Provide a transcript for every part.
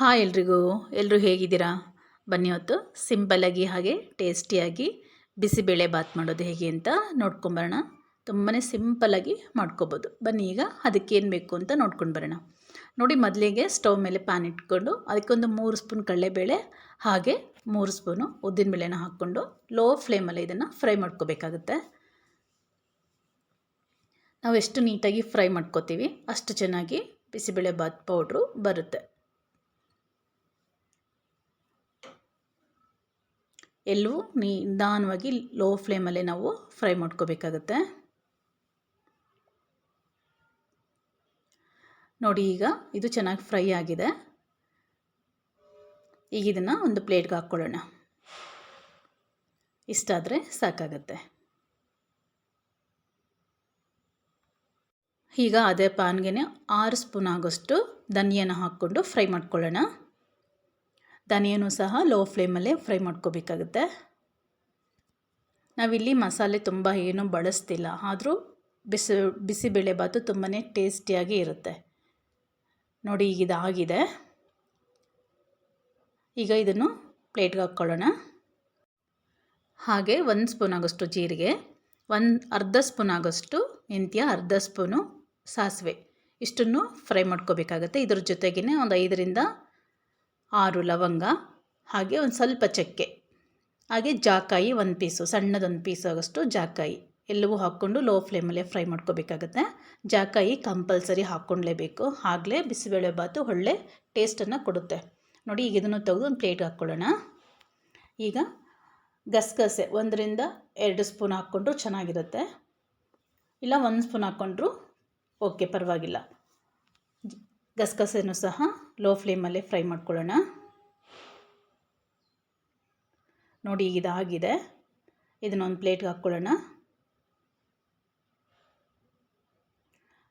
Hi ಎಲ್ರಿಗೂ ಎಲ್ಲರೂ ಹೇಗಿದ್ದೀರಾ? ಬನ್ನಿ ಹೊತ್ತು ಸಿಂಪಲ್ಲಾಗಿ ಹಾಗೆ ಟೇಸ್ಟಿಯಾಗಿ ಬಿಸಿಬೇಳೆ ಬಾತ್ ಮಾಡೋದು ಹೇಗೆ ಅಂತ ನೋಡ್ಕೊಂಬರೋಣ. ತುಂಬಾ ಸಿಂಪಲ್ಲಾಗಿ ಮಾಡ್ಕೋಬೋದು. ಬನ್ನಿ ಈಗ ಅದಕ್ಕೇನು ಬೇಕು ಅಂತ ನೋಡ್ಕೊಂಡು ಬರೋಣ. ನೋಡಿ, ಮೊದಲಿಗೆ ಸ್ಟವ್ ಮೇಲೆ ಪ್ಯಾನ್ ಇಟ್ಕೊಂಡು ಅದಕ್ಕೊಂದು ಮೂರು ಸ್ಪೂನ್ ಕಡಲೆಬೇಳೆ, ಹಾಗೆ ಮೂರು ಸ್ಪೂನು ಉದ್ದಿನಬೇಳೆನ ಹಾಕ್ಕೊಂಡು ಲೋ ಫ್ಲೇಮಲ್ಲಿ ಇದನ್ನು ಫ್ರೈ ಮಾಡ್ಕೋಬೇಕಾಗುತ್ತೆ. ನಾವು ಎಷ್ಟು ನೀಟಾಗಿ ಫ್ರೈ ಮಾಡ್ಕೋತೀವಿ, ಅಷ್ಟು ಚೆನ್ನಾಗಿ ಬಿಸಿಬೇಳೆ ಬಾತ್ ಪೌಡ್ರು ಬರುತ್ತೆ. ಎಲ್ಲವೂ ನಿಧಾನವಾಗಿ ಲೋ ಫ್ಲೇಮಲ್ಲೇ ನಾವು ಫ್ರೈ ಮಾಡ್ಕೋಬೇಕಾಗತ್ತೆ. ನೋಡಿ ಈಗ ಇದು ಚೆನ್ನಾಗಿ ಫ್ರೈ ಆಗಿದೆ. ಈಗ ಇದನ್ನು ಒಂದು ಪ್ಲೇಟ್ಗೆ ಹಾಕ್ಕೊಳ್ಳೋಣ. ಇಷ್ಟಾದರೆ ಸಾಕಾಗತ್ತೆ. ಈಗ ಅದೇ ಪ್ಯಾನ್ಗೆ ಆರು ಸ್ಪೂನ್ ಆಗೋಷ್ಟು ಧನಿಯನ್ನು ಹಾಕ್ಕೊಂಡು ಫ್ರೈ ಮಾಡ್ಕೊಳ್ಳೋಣ. ಧನಿಯನೂ ಸಹ ಲೋ ಫ್ಲೇಮಲ್ಲೇ ಫ್ರೈ ಮಾಡ್ಕೋಬೇಕಾಗುತ್ತೆ. ನಾವಿಲ್ಲಿ ಮಸಾಲೆ ತುಂಬ ಏನೂ ಬಳಸ್ತಿಲ್ಲ, ಆದರೂ ಬಿಸಿ ಬಿಸಿಬೇಳೆಭಾತು ತುಂಬಾ ಟೇಸ್ಟಿಯಾಗಿ ಇರುತ್ತೆ. ನೋಡಿ ಈಗ ಇದಾಗಿದೆ. ಈಗ ಇದನ್ನು ಪ್ಲೇಟ್ಗೆ ಹಾಕ್ಕೊಳ್ಳೋಣ. ಹಾಗೆ ಒಂದು ಸ್ಪೂನ್ ಆಗೋಷ್ಟು ಜೀರಿಗೆ, ಒಂದು ಅರ್ಧ ಸ್ಪೂನ್ ಆಗೋಷ್ಟು ಮೆಂತ್ಯ ಅರ್ಧ ಸ್ಪೂನು ಸಾಸಿವೆ. ಇಷ್ಟನ್ನು ಫ್ರೈ ಮಾಡ್ಕೋಬೇಕಾಗತ್ತೆ. ಇದ್ರ ಜೊತೆಗೇ ಒಂದು ಐದರಿಂದ ಆರು ಲವಂಗ, ಹಾಗೆ ಒಂದು ಸ್ವಲ್ಪ ಚಕ್ಕೆ, ಹಾಗೆ ಜಾಕಾಯಿ ಒಂದು ಪೀಸು, ಸಣ್ಣದೊಂದು ಪೀಸ್ ಆಗೋಷ್ಟು ಜಾಕಾಯಿ. ಎಲ್ಲವೂ ಹಾಕ್ಕೊಂಡು ಲೋ ಫ್ಲೇಮಲ್ಲೇ ಫ್ರೈ ಮಾಡ್ಕೋಬೇಕಾಗತ್ತೆ. ಜಾಕಾಯಿ ಕಂಪಲ್ಸರಿ ಹಾಕ್ಕೊಳ್ಲೇಬೇಕು. ಆಗಲೇ ಬಿಸಿಬೇಳೆಬಾತು ಒಳ್ಳೆ ಟೇಸ್ಟನ್ನು ಕೊಡುತ್ತೆ. ನೋಡಿ, ಈಗ ಇದನ್ನು ತೆಗೆದು ಒಂದು ಪ್ಲೇಟ್ಗೆ ಹಾಕ್ಕೊಳ್ಳೋಣ. ಈಗ ಗಸಗಸೆ ಒಂದರಿಂದ ಎರಡು ಸ್ಪೂನ್ ಹಾಕ್ಕೊಂಡ್ರು ಚೆನ್ನಾಗಿರುತ್ತೆ. ಇಲ್ಲ, ಒಂದು ಸ್ಪೂನ್ ಹಾಕ್ಕೊಂಡ್ರು ಓಕೆ ಪರವಾಗಿಲ್ಲ. ಗಸಗಸೆನೂ ಸಹ ಲೋ ಫ್ಲೇಮಲ್ಲೇ ಫ್ರೈ ಮಾಡ್ಕೊಳ್ಳೋಣ. ನೋಡಿ ಇದಾಗಿದೆ. ಇದನ್ನೊಂದು ಪ್ಲೇಟ್ಗೆ ಹಾಕ್ಕೊಳ್ಳೋಣ.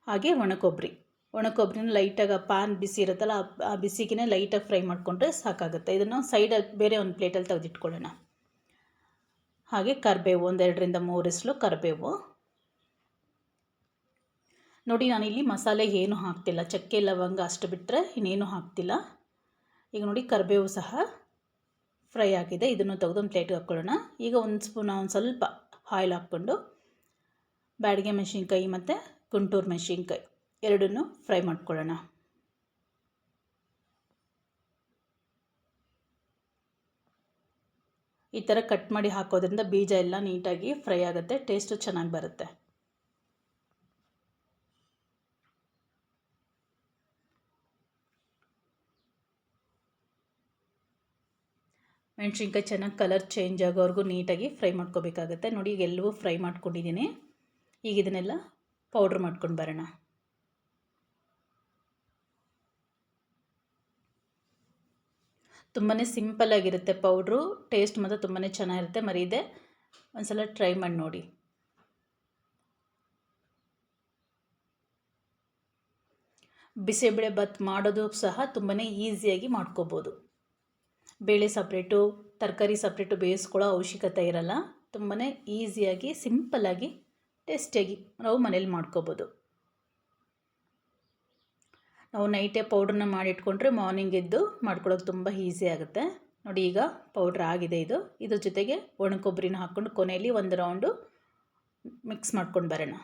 ಹಾಗೆ ಒಣಕೊಬ್ಬರಿ ಒಣಕೊಬ್ಬರಿನ ಲೈಟಾಗಿ ಆ ಪಾನ್ ಬಿಸಿ ಇರುತ್ತಲ್ಲ, ಆ ಬಿಸಿಗೆ ಲೈಟಾಗಿ ಫ್ರೈ ಮಾಡಿಕೊಂಡ್ರೆ ಸಾಕಾಗುತ್ತೆ. ಇದನ್ನು ಸೈಡಲ್ಲಿ ಬೇರೆ ಒಂದು ಪ್ಲೇಟಲ್ಲಿ ತೆಗೆದಿಟ್ಕೊಳ್ಳೋಣ. ಹಾಗೆ ಕರಿಬೇವು ಒಂದೆರಡರಿಂದ ಮೂರು ಕರಿಬೇವು. ನೋಡಿ, ನಾನಿಲ್ಲಿ ಮಸಾಲೆ ಏನು ಹಾಕ್ತಿಲ್ಲ. ಚಕ್ಕೆ, ಲವಂಗ ಅಷ್ಟು ಬಿಟ್ಟರೆ ಇನ್ನೇನು ಹಾಕ್ತಿಲ್ಲ. ಈಗ ನೋಡಿ, ಕರಿಬೇವು ಸಹ ಫ್ರೈ ಆಗಿದೆ. ಇದನ್ನು ತೆಗೆದು ಒಂದು ಪ್ಲೇಟ್ಗೆ ಹಾಕ್ಕೊಳ್ಳೋಣ. ಈಗ ಒಂದು ಸ್ಪೂನ್, ಒಂದು ಸ್ವಲ್ಪ ಆಯಿಲ್ ಹಾಕ್ಕೊಂಡು ಬ್ಯಾಡಿಗೆ ಮೆಣಸಿನ್ಕಾಯಿ ಮತ್ತು ಗುಂಟೂರು ಮೆಣಸಿನ್ಕಾಯಿ ಎರಡನ್ನೂ ಫ್ರೈ ಮಾಡ್ಕೊಳ್ಳೋಣ. ಈ ಥರ ಕಟ್ ಮಾಡಿ ಹಾಕೋದ್ರಿಂದ ಬೀಜ ಎಲ್ಲ ನೀಟಾಗಿ ಫ್ರೈ ಆಗುತ್ತೆ, ಟೇಸ್ಟು ಚೆನ್ನಾಗಿ ಬರುತ್ತೆ. ಮೆಣಸಿನ್ಕಾಯಿ ಚೆನ್ನಾಗಿ ಕಲರ್ ಚೇಂಜ್ ಆಗೋವರೆಗೂ ನೀಟಾಗಿ ಫ್ರೈ ಮಾಡ್ಕೋಬೇಕಾಗತ್ತೆ. ನೋಡಿ, ಈಗ ಎಲ್ಲವೂ ಫ್ರೈ ಮಾಡ್ಕೊಂಡಿದ್ದೀನಿ. ಈಗ ಇದನ್ನೆಲ್ಲ ಪೌಡ್ರ್ ಮಾಡ್ಕೊಂಡು ಬರೋಣ. ತುಂಬಾ ಸಿಂಪಲ್ಲಾಗಿರುತ್ತೆ ಪೌಡ್ರು ಟೇಸ್ಟ್ ಮಾತ್ರ ತುಂಬಾ ಚೆನ್ನಾಗಿರುತ್ತೆ. ಮರೀದೆ ಒಂದು ಸಲ ಟ್ರೈ ಮಾಡಿ ನೋಡಿ. ಬಿಸಿಬೇಳೆ ಭತ್ ಮಾಡೋದು ಸಹ ತುಂಬಾ ಈಸಿಯಾಗಿ ಮಾಡ್ಕೋಬೋದು. ಬೇಳೆ ಸಪ್ರೇಟು, ತರಕಾರಿ ಸಪ್ರೇಟು ಬೇಯಿಸ್ಕೊಳ್ಳೋ ಅವಶ್ಯಕತೆ ಇರಲ್ಲ. ತುಂಬಾ ಈಸಿಯಾಗಿ, ಸಿಂಪಲ್ಲಾಗಿ, ಟೇಸ್ಟಿಯಾಗಿ ನಾವು ಮನೇಲಿ ಮಾಡ್ಕೋಬೋದು. ನಾವು ನೈಟೇ ಪೌಡ್ರನ್ನ ಮಾಡಿಟ್ಕೊಂಡ್ರೆ ಮಾರ್ನಿಂಗ್ ಎದ್ದು ಮಾಡ್ಕೊಳ್ಳೋಕೆ ತುಂಬ ಈಸಿ ಆಗುತ್ತೆ. ನೋಡಿ ಈಗ ಪೌಡ್ರ್ ಆಗಿದೆ ಇದು. ಇದ್ರ ಜೊತೆಗೆ ಒಣ ಕೊಬ್ಬರಿನ ಹಾಕ್ಕೊಂಡು ಕೊನೆಯಲ್ಲಿ ಒಂದು ರೌಂಡು ಮಿಕ್ಸ್ ಮಾಡ್ಕೊಂಡು ಬರೋಣ.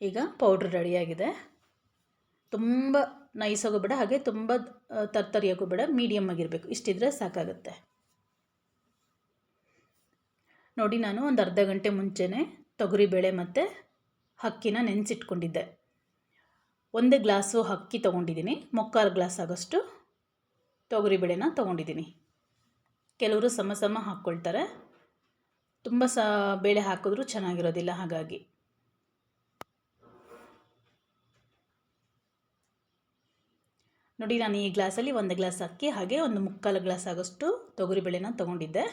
ಈಗ ಪೌಡ್ರ್ ರೆಡಿಯಾಗಿದೆ ತುಂಬ ನೈಸಾಗೂ ಬೇಡ, ಹಾಗೆ ತುಂಬ ತರ್ತರಿಯಾಗೂ ಬೇಡ ಮೀಡಿಯಮ್ ಆಗಿರಬೇಕು. ಇಷ್ಟಿದ್ರೆ ಸಾಕಾಗುತ್ತೆ. ನೋಡಿ, ನಾನು ಒಂದು ಅರ್ಧ ಗಂಟೆ ಮುಂಚೆನೇ ತೊಗರಿಬೇಳೆ ಮತ್ತು ಅಕ್ಕಿನ ನೆನೆಸಿಟ್ಕೊಂಡಿದ್ದೆ. ಒಂದೇ ಗ್ಲಾಸು ಅಕ್ಕಿ ತೊಗೊಂಡಿದ್ದೀನಿ. ಮುಕ್ಕಾಲು ಗ್ಲಾಸ್ ಆಗೋಷ್ಟು ತೊಗರಿಬೇಳೆನ ತೊಗೊಂಡಿದ್ದೀನಿ. ಕೆಲವರು ಸಮ ಸಮ ಹಾಕ್ಕೊಳ್ತಾರೆ. ತುಂಬ ಸ, ಬೇಳೆ ಹಾಕಿದ್ರೂ ಚೆನ್ನಾಗಿರೋದಿಲ್ಲ ಹಾಗಾಗಿ. ನೋಡಿ, ನಾನು ಈ ಗ್ಲಾಸಲ್ಲಿ ಒಂದು ಗ್ಲಾಸ್ ಅಕ್ಕಿ, ಹಾಗೆ ಒಂದು ಮುಕ್ಕಾಲು ಗ್ಲಾಸ್ ಆಗೋಷ್ಟು ತೊಗರಿಬೇಳೆನ ತೊಗೊಂಡಿದ್ದೆ.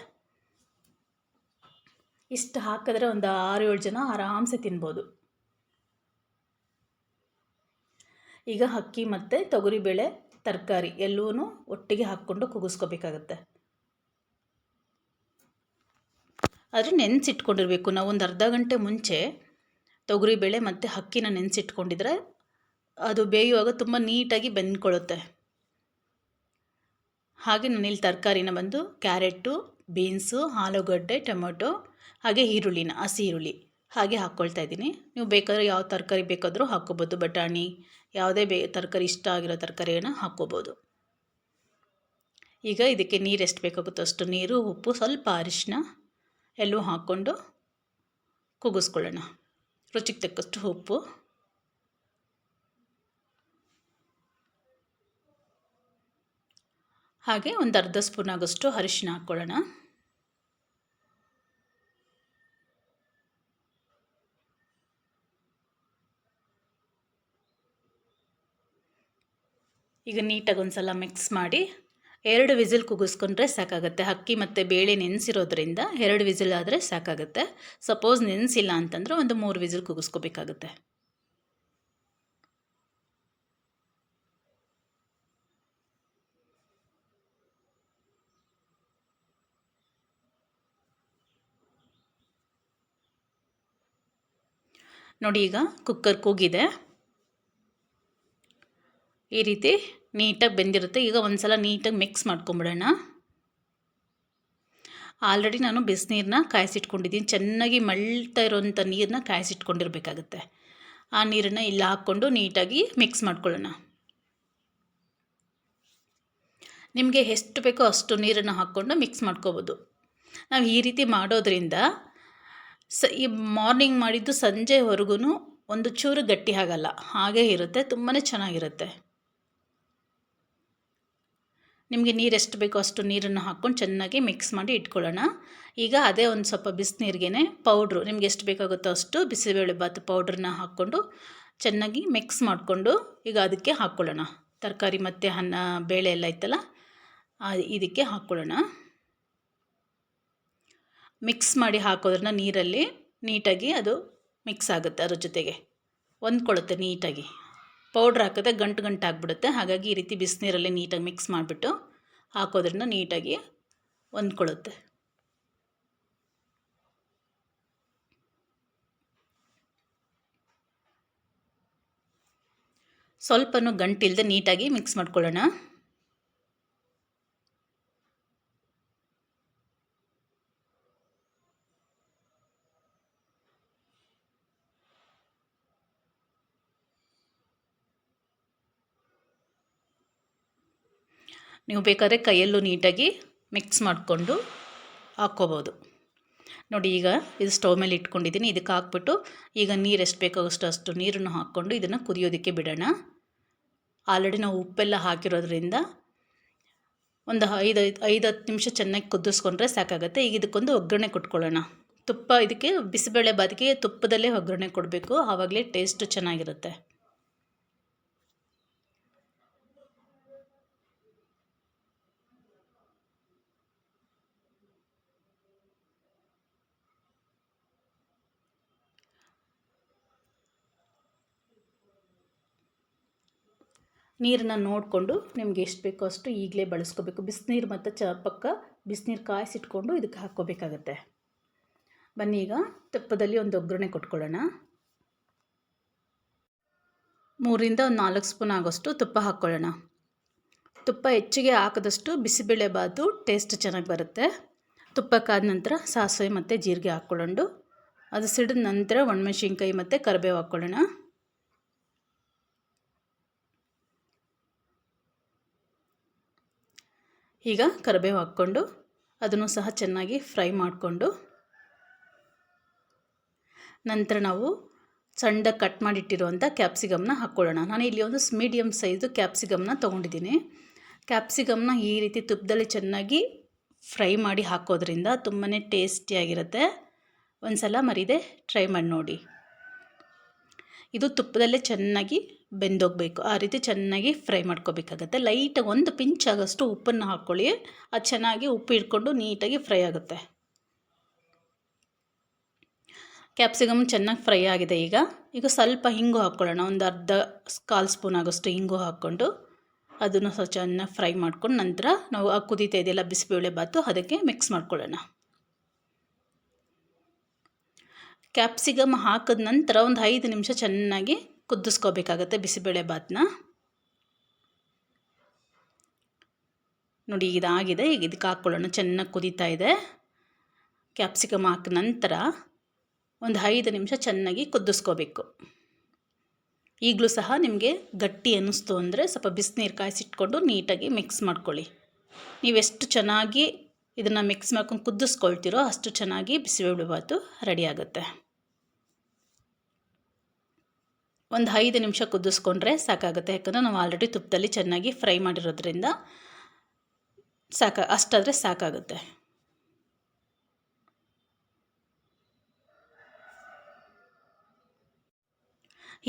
ಇಷ್ಟು ಹಾಕಿದ್ರೆ ಒಂದು ಆರು ಏಳು ಜನ ಆರಾಮ್ಸೆ ತಿನ್ಬೋದು. ಈಗ ಅಕ್ಕಿ ಮತ್ತು ತೊಗರಿಬೇಳೆ ತರಕಾರಿ ಎಲ್ಲವೂ ಒಟ್ಟಿಗೆ ಹಾಕ್ಕೊಂಡು ಕುಗಿಸ್ಕೋಬೇಕಾಗತ್ತೆ ಆದರೆ ನೆನೆಸಿಟ್ಕೊಂಡಿರಬೇಕು. ನಾವು ಒಂದು ಅರ್ಧ ಗಂಟೆ ಮುಂಚೆ ತೊಗರಿಬೇಳೆ ಮತ್ತು ಅಕ್ಕಿನ ನೆನೆಸಿಟ್ಕೊಂಡಿದ್ರೆ ಅದು ಬೇಯುವಾಗ ತುಂಬ ನೀಟಾಗಿ ಬೆಂದ್ಕೊಳ್ಳುತ್ತೆ. ಹಾಗೆ ನಾನಿಲ್ಲಿ ತರಕಾರಿನ ಬಂದು ಕ್ಯಾರೆಟು ಬೀನ್ಸು, ಆಲೂಗಡ್ಡೆ, ಟೊಮೊಟೊ, ಹಾಗೆ ಈರುಳ್ಳಿನ, ಹಸಿ ಈರುಳ್ಳಿ ಹಾಗೆ ಹಾಕ್ಕೊಳ್ತಾ ಇದ್ದೀನಿ. ನೀವು ಬೇಕಾದ್ರೆ ಯಾವ ತರಕಾರಿ ಬೇಕಾದರೂ ಹಾಕ್ಕೋಬೋದು. ಬಟಾಣಿ, ಯಾವುದೇ ಬೇ ತರಕಾರಿ ಇಷ್ಟ ಆಗಿರೋ ತರಕಾರಿಯನ್ನು ಹಾಕ್ಕೋಬೋದು. ಈಗ ಇದಕ್ಕೆ ನೀರು ಎಷ್ಟು ಬೇಕಾಗುತ್ತೋ ಅಷ್ಟು ನೀರು, ಉಪ್ಪು, ಸ್ವಲ್ಪ ಅರಿಶಿನ ಎಲ್ಲವೂ ಹಾಕ್ಕೊಂಡು ಕುಗ್ಗಿಸ್ಕೊಳ್ಳೋಣ. ರುಚಿಗೆ ತಕ್ಕಷ್ಟು ಉಪ್ಪು. ಹಾಗೆ ಒಂದು ಅರ್ಧ ಸ್ಪೂನ್ ಆಗೋಷ್ಟು ಅರಿಶಿನ ಹಾಕ್ಕೊಳ್ಳೋಣ. ಈಗ ನೀಟಾಗಿ ಒಂದು ಸಲ ಮಿಕ್ಸ್ ಮಾಡಿ ಎರಡು ವಿಸಿಲ್ ಕುಗಿಸ್ಕೊಂಡ್ರೆ ಸಾಕಾಗುತ್ತೆ. ಅಕ್ಕಿ ಮತ್ತು ಬೇಳೆ ನೆನೆಸಿರೋದ್ರಿಂದ ಎರಡು ವಿಸಿಲ್ ಆದರೆ ಸಾಕಾಗುತ್ತೆ. ಸಪೋಸ್ ನೆನೆಸಿಲ್ಲ ಅಂತಂದರೆ ಒಂದು ಮೂರು ವಿಸಿಲ್ ಕೂಗಿಸ್ಕೋಬೇಕಾಗುತ್ತೆ ನೋಡಿ ಈಗ ಕುಕ್ಕರ್ ಕೂಗಿದೆ ಈ ರೀತಿ ನೀಟಾಗಿ ಬೆಂದಿರುತ್ತೆ. ಈಗ ಒಂದು ಸಲ ನೀಟಾಗಿ ಮಿಕ್ಸ್ ಮಾಡ್ಕೊಂಬಿಡೋಣ. ಆಲ್ರೆಡಿ ನಾನು ಬಿಸಿನೀರನ್ನ ಕಾಯಿಸಿಟ್ಕೊಂಡಿದ್ದೀನಿ. ಚೆನ್ನಾಗಿ ಮಳ್ತಾ ಇರೋವಂಥ ನೀರನ್ನ ಕಾಯಿಸಿಟ್ಕೊಂಡಿರ್ಬೇಕಾಗತ್ತೆ. ಆ ನೀರನ್ನು ಇಲ್ಲಿ ಹಾಕ್ಕೊಂಡು ನೀಟಾಗಿ ಮಿಕ್ಸ್ ಮಾಡ್ಕೊಳ್ಳೋಣ. ನಿಮಗೆ ಎಷ್ಟು ಬೇಕೋ ಅಷ್ಟು ನೀರನ್ನು ಹಾಕ್ಕೊಂಡು ಮಿಕ್ಸ್ ಮಾಡ್ಕೋಬೋದು. ನಾವು ಈ ರೀತಿ ಮಾಡೋದ್ರಿಂದ ಸ, ಈ ಮಾರ್ನಿಂಗ್ ಮಾಡಿದ್ದು ಸಂಜೆವರೆಗೂ ಒಂದು ಚೂರು ಗಟ್ಟಿ ಆಗಲ್ಲ ಹಾಗೇ ಇರುತ್ತೆ ತುಂಬಾ ಚೆನ್ನಾಗಿರುತ್ತೆ. ನಿಮಗೆ ನೀರು ಎಷ್ಟು ಬೇಕೋ ಅಷ್ಟು ನೀರನ್ನು ಹಾಕ್ಕೊಂಡು ಚೆನ್ನಾಗಿ ಮಿಕ್ಸ್ ಮಾಡಿ ಇಟ್ಕೊಳ್ಳೋಣ. ಈಗ ಅದೇ ಒಂದು ಸ್ವಲ್ಪ ಬಿಸಿನೀರಿಗೆ ಪೌಡ್ರು ನಿಮ್ಗೆ ಎಷ್ಟು ಬೇಕಾಗುತ್ತೋ ಅಷ್ಟು ಬಿಸಿಬೇಳೆಬಾತ್ ಪೌಡ್ರನ್ನ ಹಾಕ್ಕೊಂಡು ಚೆನ್ನಾಗಿ ಮಿಕ್ಸ್ ಮಾಡಿಕೊಂಡು ಈಗ ಅದಕ್ಕೆ ಹಾಕ್ಕೊಳ್ಳೋಣ. ತರಕಾರಿ ಮತ್ತು ಅನ್ನ, ಬೇಳೆ ಎಲ್ಲ ಇತ್ತಲ್ಲ ಇದಕ್ಕೆ ಹಾಕ್ಕೊಳ್ಳೋಣ. ಮಿಕ್ಸ್ ಮಾಡಿ ಹಾಕೋದ್ರನ್ನ ನೀರಲ್ಲಿ ನೀಟಾಗಿ ಅದು ಮಿಕ್ಸ್ ಆಗುತ್ತೆ ಅದ್ರ ಜೊತೆಗೆ. ಹೊಂದ್ಕೊಳ್ಳುತ್ತೆ ನೀಟಾಗಿ. ಪೌಡ್ರ್ ಹಾಕಿದ್ರೆ ಗಂಟು ಗಂಟು ಆಗಿಬಿಡುತ್ತೆ. ಹಾಗಾಗಿ ಈ ರೀತಿ ಬಿಸಿನೀರಲ್ಲಿ ನೀಟಾಗಿ ಮಿಕ್ಸ್ ಮಾಡಿಬಿಟ್ಟು ಹಾಕೋದ್ರನ್ನ ನೀಟಾಗಿ ಹೊಂದ್ಕೊಳ್ಳುತ್ತೆ. ಸ್ವಲ್ಪನೂ ಗಂಟಿಲ್ಲದೆ ನೀಟಾಗಿ ಮಿಕ್ಸ್ ಮಾಡ್ಕೊಳ್ಳೋಣ. ನೀವು ಬೇಕಾದರೆ ಕೈಯಲ್ಲೂ ನೀಟಾಗಿ ಮಿಕ್ಸ್ ಮಾಡಿಕೊಂಡು ಹಾಕ್ಕೋಬೋದು. ನೋಡಿ ಈಗ ಇದು ಸ್ಟವ್ ಮೇಲೆ ಇಟ್ಕೊಂಡಿದ್ದೀನಿ. ಇದಕ್ಕೆ ಹಾಕ್ಬಿಟ್ಟು ಈಗ ನೀರು ಎಷ್ಟು ಬೇಕಾಗಷ್ಟು ಅಷ್ಟು ನೀರನ್ನು ಹಾಕ್ಕೊಂಡು ಇದನ್ನು ಕುದಿಯೋದಕ್ಕೆ ಬಿಡೋಣ. ಆಲ್ರೆಡಿ ನಾವು ಉಪ್ಪೆಲ್ಲ ಹಾಕಿರೋದ್ರಿಂದ ಒಂದು ಐದು ಐದು ಹತ್ತು ನಿಮಿಷ ಚೆನ್ನಾಗಿ ಕುದಿಸ್ಕೊಂಡ್ರೆ ಸಾಕಾಗುತ್ತೆ. ಈಗ ಇದಕ್ಕೊಂದು ಒಗ್ಗರಣೆ ಕೊಟ್ಕೊಳ್ಳೋಣ. ತುಪ್ಪ ಇದಕ್ಕೆ ಬಿಸಿಬೇಳೆ ಬಾತಿಗೆ ತುಪ್ಪದಲ್ಲೇ ಒಗ್ಗರಣೆ ಕೊಡಬೇಕು. ಆವಾಗಲೇ ಟೇಸ್ಟು ಚೆನ್ನಾಗಿರುತ್ತೆ. ನೀರನ್ನ ನೋಡಿಕೊಂಡು ನಿಮ್ಗೆ ಎಷ್ಟು ಬೇಕೋ ಅಷ್ಟು ಈಗಲೇ ಬಳಸ್ಕೋಬೇಕು. ಬಿಸಿನೀರು ಮತ್ತು ಚ, ಪಕ್ಕ ಬಿಸಿನೀರು ಕಾಯಿಸಿಟ್ಕೊಂಡು ಇದಕ್ಕೆ ಹಾಕ್ಕೋಬೇಕಾಗತ್ತೆ. ಬನ್ನಿ ಈಗ ತುಪ್ಪದಲ್ಲಿ ಒಂದು ಒಗ್ಗರಣೆ ಕೊಟ್ಕೊಳ್ಳೋಣ. ಮೂರಿಂದ ಒಂದು ನಾಲ್ಕು ಸ್ಪೂನ್ ಆಗೋಷ್ಟು ತುಪ್ಪ ಹಾಕ್ಕೊಳ್ಳೋಣ. ತುಪ್ಪ ಹೆಚ್ಚಿಗೆ ಹಾಕಿದಷ್ಟು ಬಿಸಿಬೇಳೆಬಾತು ಟೇಸ್ಟ್ ಚೆನ್ನಾಗಿ ಬರುತ್ತೆ. ತುಪ್ಪಕ್ಕಾದ ನಂತರ ಸಾಸಿವೆ ಮತ್ತು ಜೀರಿಗೆ ಹಾಕ್ಕೊಳ್ಳೊಂಡು. ಅದು ಸಿಡಿದ ನಂತರ ಒಣಮೆಣ್ಸಿನ್ಕಾಯಿ ಮತ್ತು ಕರಿಬೇವು ಹಾಕ್ಕೊಳ್ಳೋಣ. ಈಗ ಕರಿಬೇವು ಹಾಕ್ಕೊಂಡು ಅದನ್ನು ಸಹ ಚೆನ್ನಾಗಿ ಫ್ರೈ ಮಾಡಿಕೊಂಡು ನಂತರ ನಾವು ಸಣ್ಣ ಕಟ್ ಮಾಡಿಟ್ಟಿರುವಂಥ ಕ್ಯಾಪ್ಸಿಕಮ್ನ ಹಾಕ್ಕೊಳ್ಳೋಣ. ನಾನು ಇಲ್ಲಿ ಒಂದು ಮೀಡಿಯಮ್ ಸೈಜು ಕ್ಯಾಪ್ಸಿಕಮ್ನ ತೊಗೊಂಡಿದ್ದೀನಿ. ಕ್ಯಾಪ್ಸಿಕಮ್ನ ಈ ರೀತಿ ತುಪ್ಪದಲ್ಲಿ ಚೆನ್ನಾಗಿ ಫ್ರೈ ಮಾಡಿ ಹಾಕೋದ್ರಿಂದ ತುಂಬಾ ಟೇಸ್ಟಿಯಾಗಿರುತ್ತೆ. ಒಂದು ಸಲ ಮರಿದೆ, ಟ್ರೈ ಮಾಡಿ ನೋಡಿ. ಇದು ತುಪ್ಪದಲ್ಲೇ ಚೆನ್ನಾಗಿ ಬೆಂದೋಗಬೇಕು. ಆ ರೀತಿ ಚೆನ್ನಾಗಿ ಫ್ರೈ ಮಾಡ್ಕೋಬೇಕಾಗತ್ತೆ. ಲೈಟಾಗಿ ಒಂದು ಪಿಂಚ್ ಆಗೋಷ್ಟು ಉಪ್ಪನ್ನು ಹಾಕ್ಕೊಳ್ಳಿ. ಅದು ಚೆನ್ನಾಗಿ ಉಪ್ಪು ಇಟ್ಕೊಂಡು ನೀಟಾಗಿ ಫ್ರೈ ಆಗುತ್ತೆ. ಕ್ಯಾಪ್ಸಿಕಮ್ ಚೆನ್ನಾಗಿ ಫ್ರೈ ಆಗಿದೆ ಈಗ. ಈಗ ಸ್ವಲ್ಪ ಹಿಂಗು ಹಾಕ್ಕೊಳ್ಳೋಣ. ಒಂದು ಅರ್ಧ ಕಾಲು ಸ್ಪೂನ್ ಆಗೋಷ್ಟು ಹಿಂಗು ಹಾಕ್ಕೊಂಡು ಅದನ್ನು ಸ್ವಲ್ಪ ಚೆನ್ನಾಗಿ ಫ್ರೈ ಮಾಡ್ಕೊಂಡು ನಂತರ ನಾವು ಆ ಕುದೀತಾ ಇದೆಯಲ್ಲ ಬಿಸಿಬೇಳೆ ಬಾತು ಅದಕ್ಕೆ ಮಿಕ್ಸ್ ಮಾಡ್ಕೊಳ್ಳೋಣ. ಕ್ಯಾಪ್ಸಿಕಮ್ ಹಾಕಿದ ನಂತರ ಒಂದು ಐದು ನಿಮಿಷ ಚೆನ್ನಾಗಿ ಕುದಿಸ್ಕೋಬೇಕಾಗತ್ತೆ ಬಿಸಿಬೇಳೆ ಭಾತನ್ನ ನೋಡಿ, ಇದಾಗಿದೆ. ಈಗ ಇದಕ್ಕೆ ಹಾಕ್ಕೊಳ್ಳೋಣ ಚೆನ್ನಾಗಿ ಕುದೀತಾ ಇದೆ. ಕ್ಯಾಪ್ಸಿಕಮ್ ಹಾಕಿದ ನಂತರ ಒಂದು ಐದು ನಿಮಿಷ ಚೆನ್ನಾಗಿ ಕುದಿಸ್ಕೋಬೇಕು. ಈಗಲೂ ಸಹ ನಿಮಗೆ ಗಟ್ಟಿ ಅನ್ನಿಸ್ತು ಅಂದರೆ ಸ್ವಲ್ಪ ಬಿಸಿನೀರು ಕಾಯಿಸಿಟ್ಕೊಂಡು ನೀಟಾಗಿ ಮಿಕ್ಸ್ ಮಾಡ್ಕೊಳ್ಳಿ. ನೀವೆಷ್ಟು ಚೆನ್ನಾಗಿ ಇದನ್ನು ಮಿಕ್ಸ್ ಮಾಡ್ಕೊಂಡು ಕುದಿಸ್ಕೊಳ್ತಿರೋ ಅಷ್ಟು ಚೆನ್ನಾಗಿ ಬಿಸಿಬೇಳೆಬಾತು ರೆಡಿ ಆಗುತ್ತೆ. ಒಂದು ಐದು ನಿಮಿಷ ಕುದಿಸ್ಕೊಂಡ್ರೆ ಸಾಕಾಗುತ್ತೆ. ಯಾಕಂದರೆ ನಾವು ಆಲ್ರೆಡಿ ತುಪ್ಪದಲ್ಲಿ ಚೆನ್ನಾಗಿ ಫ್ರೈ ಮಾಡಿರೋದ್ರಿಂದ ಸಾಕ, ಅಷ್ಟಾದರೆ ಸಾಕಾಗುತ್ತೆ.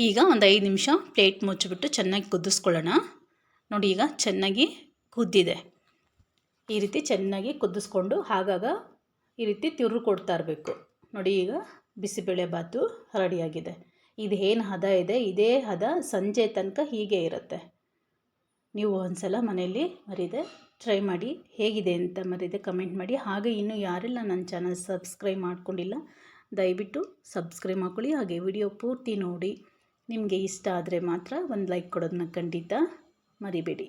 ಈಗ ಒಂದು ಐದು ನಿಮಿಷ ಪ್ಲೇಟ್ ಮುಚ್ಚಿಬಿಟ್ಟು ಚೆನ್ನಾಗಿ ಕುದಿಸ್ಕೊಳ್ಳೋಣ. ನೋಡಿ ಈಗ ಚೆನ್ನಾಗಿ ಕುದ್ದಿದೆ. ಈ ರೀತಿ ಚೆನ್ನಾಗಿ ಕುದಿಸ್ಕೊಂಡು ಆಗಾಗ ಈ ರೀತಿ ತಿರು ಕೊಡ್ತಾ ಇರಬೇಕು. ನೋಡಿ ಈಗ ಬಿಸಿಬೇಳೆ ಬಾತು ರೆಡಿಯಾಗಿದೆ. ಇದು ಏನು ಹದ ಇದೆ? ಇದೇ ಹದ ಸಂಜೆ ತನಕ ಹೀಗೆ ಇರುತ್ತೆ. ನೀವು ಒಂದ್ಸಲ ಮನೆಯಲ್ಲಿ ಮರಿದೆ ಟ್ರೈ ಮಾಡಿ ಹೇಗಿದೆ ಅಂತ ಮರಿದೆ ಕಮೆಂಟ್ ಮಾಡಿ. ಹಾಗೆ ಇನ್ನೂ ಯಾರೆಲ್ಲ ನನ್ನ ಚಾನಲ್ ಸಬ್ಸ್ಕ್ರೈಬ್ ಮಾಡ್ಕೊಂಡಿಲ್ಲ, ದಯವಿಟ್ಟು ಸಬ್ಸ್ಕ್ರೈಬ್ ಮಾಡ್ಕೊಳ್ಳಿ. ಹಾಗೆ ವಿಡಿಯೋ ಪೂರ್ತಿ ನೋಡಿ. ನಿಮಗೆ ಇಷ್ಟ ಆದರೆ ಮಾತ್ರ ಒಂದು ಲೈಕ್ ಕೊಡೋದನ್ನ ಖಂಡಿತ ಮರಿಬೇಡಿ.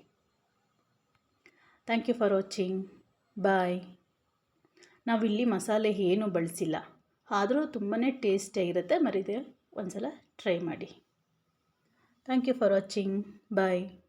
Thank you for watching bye ನಾವಿಲ್ಲಿ ಮಸಾಲೆ ಏನೂ ಬಳಸಿಲ್ಲ. ಆದರೂ ತುಂಬಾ ಟೇಸ್ಟಿಯಾಗಿರುತ್ತೆ ಮರಿದೆ ಒಂದು ಸಲ ಟ್ರೈ ಮಾಡಿ. Thank you for watching bye